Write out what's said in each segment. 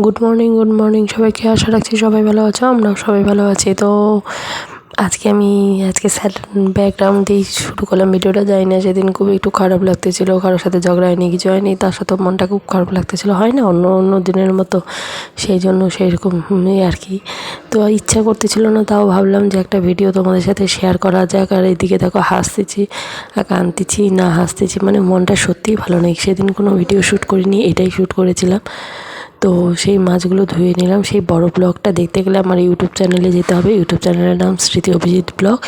Good morning good morning সবাইকে আশা রাখছি সবাই ভালো আছো, আমরাও সবাই ভালো আছি। তো আজকে আমি, আজকে স্যার ব্যাকগ্রাউন্ড দিয়েই শুরু করলাম, ভিডিওটা যাই না, সেদিন খুব একটু খারাপ লাগতেছিল, কারোর সাথে ঝগড়া হয়নি, কিছু হয়নি, তার সাথে মনটা খুব খারাপ লাগতেছিল, হয় না, অন্য অন্য দিনের মতো, সেই জন্য সেই রকম আর কি। তো ইচ্ছা করতেছিল না, তাও ভাবলাম যে একটা ভিডিও তোমাদের সাথে শেয়ার করা যাক, আর এদিকে দেখো হাসতেছি আর কাঁদতেছি না হাসতেছি মানে মনটা সত্যিই ভালো নেই, সেদিন কোনো ভিডিও শ্যুট করিনি, এটাই শ্যুট করেছিলাম। তো সেই মাছগুলো ধুয়ে নিলাম। সেই বড় ব্লগটা দেখতে গেলে আমার ইউটিউব চ্যানেলে যেতে হবে। ইউটিউব চ্যানেলের নাম স্মৃতি অভিজিৎ ব্লগ।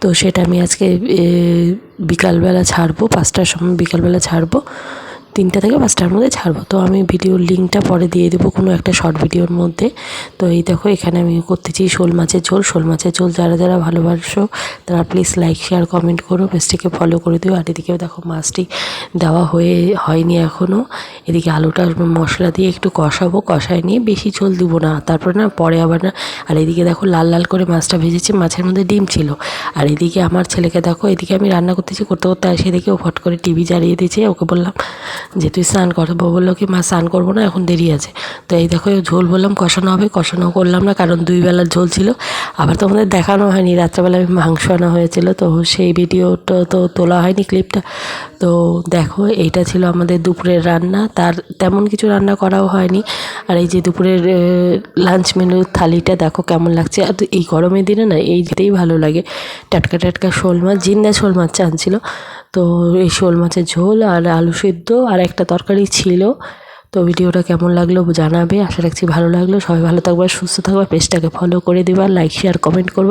তো সেটা আমি আজকে বিকালবেলা ছাড়বো, পাঁচটার সময় বিকালবেলা ছাড়বো। তিনটা থেকে পাঁচটার মধ্যে ছাড়বো। তো আমি ভিডিওর লিঙ্কটা পরে দিয়ে দেবো কোনো একটা শর্ট ভিডিওর মধ্যে। তো এই দেখো, এখানে আমি করতেছি শোল মাছের ঝোল। শোল মাছের ঝোল যারা যারা ভালোবাসো, তারা প্লিজ লাইক শেয়ার কমেন্ট করো। পেজটিকে ফলো করে দিও। আর এদিকেও দেখো মাছটি দেওয়া হয়ে, হয়নি এখনও এদিকে আলুটা মশলা দিয়ে একটু কষাবো। কষায় নিয়ে বেশি ঝোল দিব না। তারপরে না, পরে আবার না। আর এদিকে দেখো লাল লাল করে মাছটা ভেজেছি। মাছের মধ্যে ডিম ছিল। আর এদিকে আমার ছেলেকে দেখো, এদিকে আমি রান্না করতেছি, করতে করতে আসে এদিকে ও ফট করে টিভি জ্বালিয়ে দিয়েছে। ওকে বললাম যে তুই স্নান কর। বউ বলল কি, মা, স্নান করব না, এখন দেরি আছে। তো এই দেখো, ঝোল বললাম, কষানো হবে, কষানো করলাম না, কারণ দুই বেলার ঝোল ছিল। আবার তোমাদের দেখানো হয়নি, রাত্রেবেলা আমি মাংস আনা হয়েছিল, তো সেই ভিডিওটা তো তোলা হয়নি ক্লিপটা। তো দেখো, এইটা ছিল আমাদের দুপুরের রান্না, তার তেমন কিছু রান্না করাও হয়নি। আর এই যে দুপুরের লাঞ্চ মেনুর থালিটা, দেখো কেমন লাগছে। আর এই গরমের দিনে না, এই যেতেই ভালো লাগে। টাটকা টাটকা শোল মাছ জিন্দা শোল মাছ আনছিল তো এই শোল মাছের ঝোল আর আলু সিদ্ধ আর একটা তরকারি ছিল। তো ভিডিওটা কেমন লাগল জানাবে। আশা রাখছি ভালো লাগল। সবাই ভালো থাকবে, সুস্থ থাকবে, পেজটাকে ফলো করে দেবার লাইক শেয়ার কমেন্ট করবা।